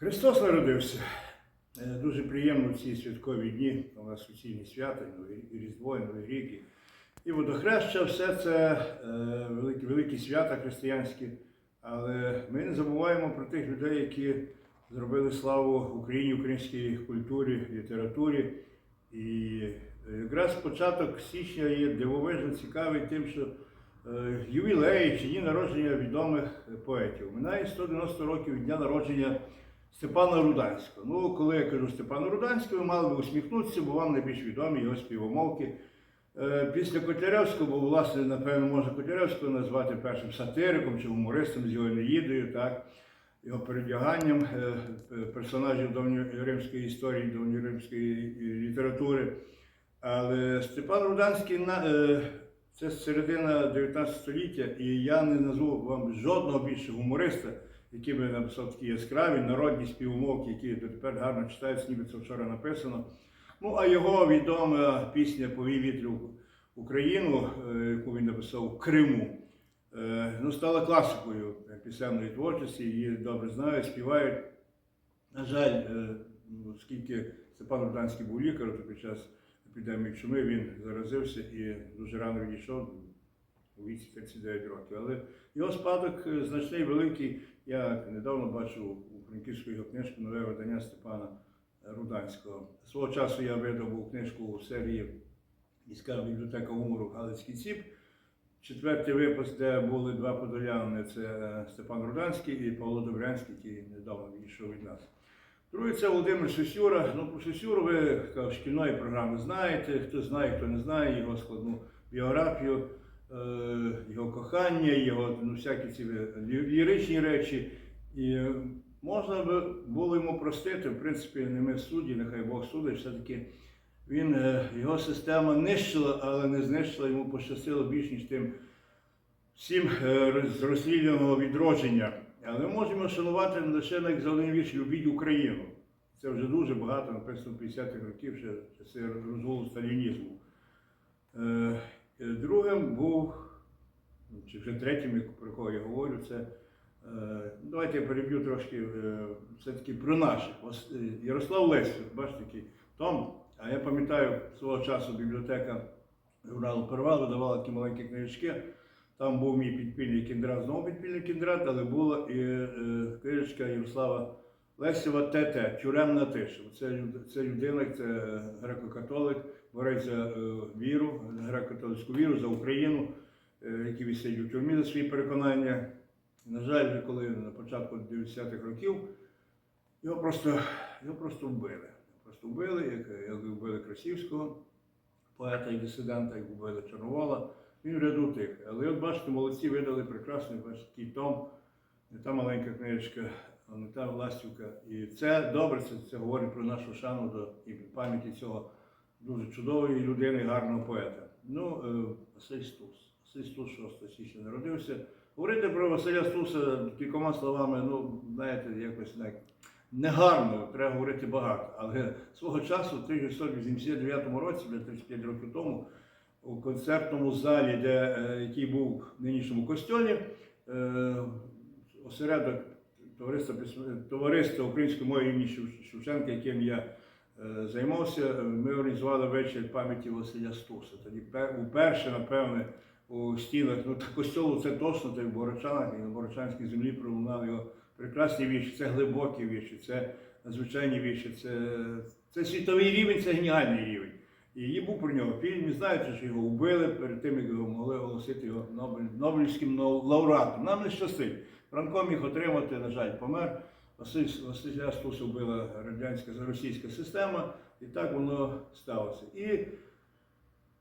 Христос народився. Е, Дуже приємно в ці святкові дні. У нас суцільні свята, і Різдво, і Новий рік. і- водохреща, все це е, великі, великі свята християнські. Але ми не забуваємо про тих людей, які зробили славу Україні, українській культурі, літературі. І е, якраз початок січня є дивовижно цікавий тим, що ювілеї чи дні народження відомих поетів. Минає 190 років дня народження Степана Руданського. Ну, коли я кажу Степана Руданського, ви мали би усміхнутися, бо вам найбільш відомі його співомовки. Е, Після Котляревського, бо, власне, напевно, можна Котляревського назвати першим сатириком чи гумористом з його Енеїдою, так, його передяганням е, персонажів давньоримської історії, давньоримської літератури. Але Степан Руданський е, це середина 19 століття, і я не назву вам жодного більше гумориста, який би написав такі яскраві народні співмовки, які дотепер гарно читаються, ніби це вчора написано. Ну, а його відома пісня Повій вітрю в Україну, е, яку він написав в Криму, е, ну, стала класикою пісенної творчості, її добре знають, співають. На жаль, е, ну, оскільки Степан Руданський був лікарем, то під час епідемії чуми він заразився і дуже рано відійшов у віці 39 років. Але його спадок значний, великий. Я недавно бачив у Франківську його книжку Нове видання Степана Руданського. Свого часу я видав книжку у серії Міська бібліотека гумору Галицький Ціп. Четвертий випуск, де були два подоляни, це е, Степан Руданський і Павло Добрянський, який недавно відійшов від нас. Другий це Володимир Сосюра. Ну, про Сосюру ви шкільної програми знаєте. Хто знає, хто не знає, його складну біографію, його кохання, його ну, всякі ці ліричні речі. І е, можна було йому простити, в принципі, не ми судді, нехай Бог судить, все-таки він, е, його система нищила, але не знищила, йому пощастило більш ніж тим всім е, роз- з розстріляного відродження. Але ми можемо шанувати лише як за вірш Любіть Україну. Це вже дуже багато, написано в 50-х років, ще часи розгулу сталінізму. Е, Другим був, чи вже третім, про кого я говорю, це е, давайте я переб'ю трошки е, все-таки про наших. Ярослав Лесів, бачите, такий том. А я пам'ятаю свого часу бібліотека журналу Перевал видавала такі маленькі книжечки. Там був мій підпільний кіндрат, знову підпільний кіндрат, але була і книжечка Ярослава Лесєва ТТ, Тюремна тиша. Це, це людина, це греко-католик, борець за е, віру, греко-католицьку віру, за Україну, е, який висить у тюрмі за свої переконання. На жаль, коли на початку 90-х років його просто, його просто вбили. Просто вбили, як, як вбили Красівського, поета і дисидента, як вбили Чорновола. Він ряду тих. Але от бачите, молодці видали прекрасний бачите, том, та маленька книжечка, а не ластівка. І це добре, це, це говорить про нашу шану до і пам'яті цього дуже чудової людини, гарного поета. Ну, е, Василь Стус. Василь Стус 6 січня народився. Говорити про Василя Стуса кількома словами, ну, знаєте, якось так негарно, треба говорити багато. Але свого часу, в 1989 році, вже 35 років тому, у концертному залі, де, е, який був в нинішньому костьолі, е, осередок товариства, письм- товариства української мови імені Шевченка, яким я е, займався, ми організували вечір пам'яті Василя Стуса. Тоді пер- уперше, напевне, у стінах, ну костьолу це точно, так в Борочанах і на Борочанській землі пролунали його прекрасні вірші, це глибокі вірші, це надзвичайні вірші, це, це світовий рівень, це геніальний рівень. І був про нього фільм, і знаєте, що його вбили перед тим, як його могли оголосити його Нобель- Нобелівським лауреатом. Нам не щастить. Франко міг отримати, на жаль, помер. Василь Василя Стуса вбила радянська російська система, і так воно сталося. І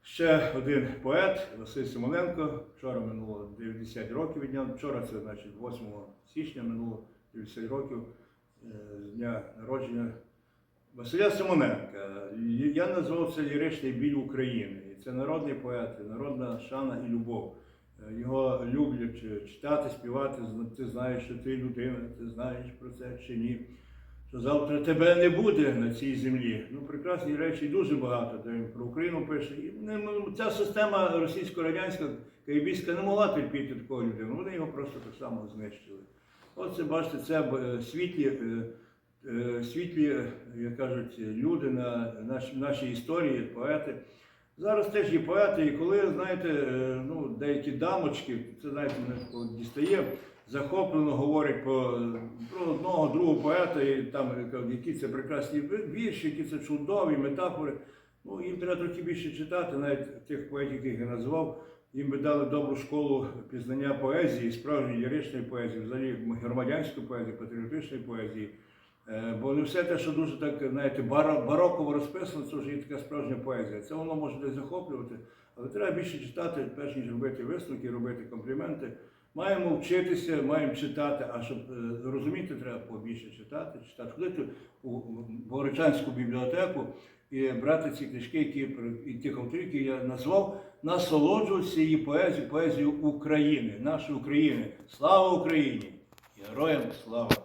ще один поет Василь Симоненко. Вчора минуло 90 років від нього. Вчора це значить 8 січня минуло 90 років е, з дня народження Василя Симоненка. Я назвав це ліричний біль України. І це народний поет, народна шана і любов. Е, Його люблять читати, співати. Ти знаєш, що ти людина, ти знаєш про це чи ні. Що завтра тебе не буде на цій землі. Ну, прекрасні речі дуже багато, де він про Україну пише. І не- ну, ця система російсько-радянська, кайбійська не могла терпіти такого людину. Вони його просто так само знищили. Оце бачите, це е, світлі е, світлі, як кажуть, люди на нашій, історії, поети. Зараз теж є поети, і коли, знаєте, е, ну, деякі дамочки, це знаєте, мене дістає, захоплено говорять про, про одного другого поета, і там е, які це прекрасні вірші, які це чудові метафори. Ну, їм треба трохи більше читати, навіть тих поетів, яких я назвав, їм би дали добру школу пізнання поезії, справжньої ліричної поезії, взагалі громадянської поезії, патріотичної поезії. Е, Бо не все те, що дуже так, знаєте, бароково розписано, це вже є така справжня поезія. Це воно може десь захоплювати, але треба більше читати, перш ніж робити висновки, робити компліменти. Маємо вчитися, маємо читати, а щоб е, розуміти, треба побільше читати, читати, ходити у у Боричанську бібліотеку і брати ці книжки, які і тих авторів, які я назвав, насолоджуватися її поезією, поезією України, нашої України. Слава Україні! Героям слава!